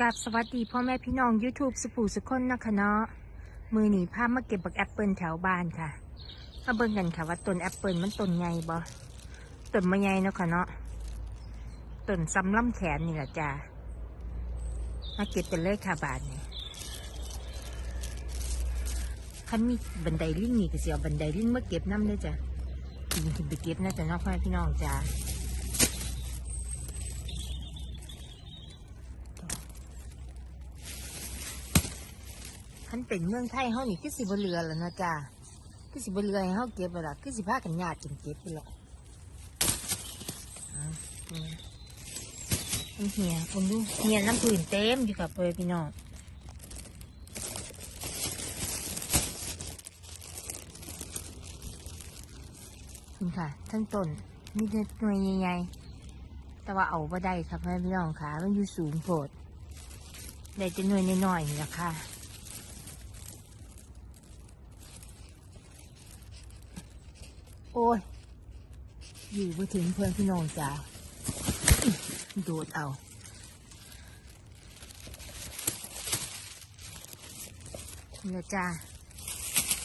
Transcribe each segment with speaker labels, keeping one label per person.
Speaker 1: กับสวัสดีพ่อแม่พี่น้อง YouTube สุปูสุคนนะคะเนาะมือหนีพาพมาเก็บบักแอปเปิลแถวบ้านค่ะมาเบิ่งกันค่ะว่าต้นแอปเปิลมันต้นใหญ่บ่ต้นไม่ใหญ่เนาะค่ะเนาะต้นซ้ำล่ำแขนนี่แหละจ้ามาเก็บกันเลยค่ะบาทนี่คันมีบันไดลิงนี่ก็เสิเอาบันไดลิงมาเก็บน้ำเลยจ้ะกินขึ้นไปเก็บนะจ๊ะเนาะพ่อแม่พี่น้องจ้า คันเป็นเมืองไทยเฮานี่คือสิบ่เรือแล้วนะจ้าคือสิบ่เรือให้เฮาเก็บไปละคือสิพากันญาติกันเก็บไปละอ่านี่มันเหียผมดูเหียน้ำผื่นเต็มอยู่กับเพื่อนพี่น้องนี่ค่ะทั้งต้นมีแต่หน่วยใหญ่ๆแต่ว่าเอาบ่ได้ครับพี่น้องค่ะ มันอยู่สูงโพดได้แต่หน่วยน้อยๆนี่แหละค่ะ โอ้ย อยู่ไปถึงเพื่อนพี่น้องจ้าโดดเอาเนี่ยจ้า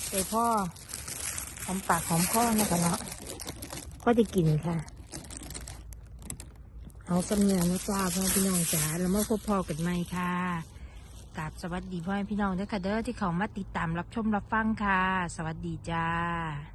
Speaker 1: ไปพ่อหอมปากหอมคอนะกันเนาะก็ได้กินค่ะ เอาสำเนียงนะจ้าพ่อพี่น้องจ้าแล้วมาพบพ่อกันไหมค่ะกราบสวัสดีพ่อแม่พี่น้องด้วยค่ะเด้อที่เขามาติดตามรับชมรับฟังค่ะ สวัสดีจ้า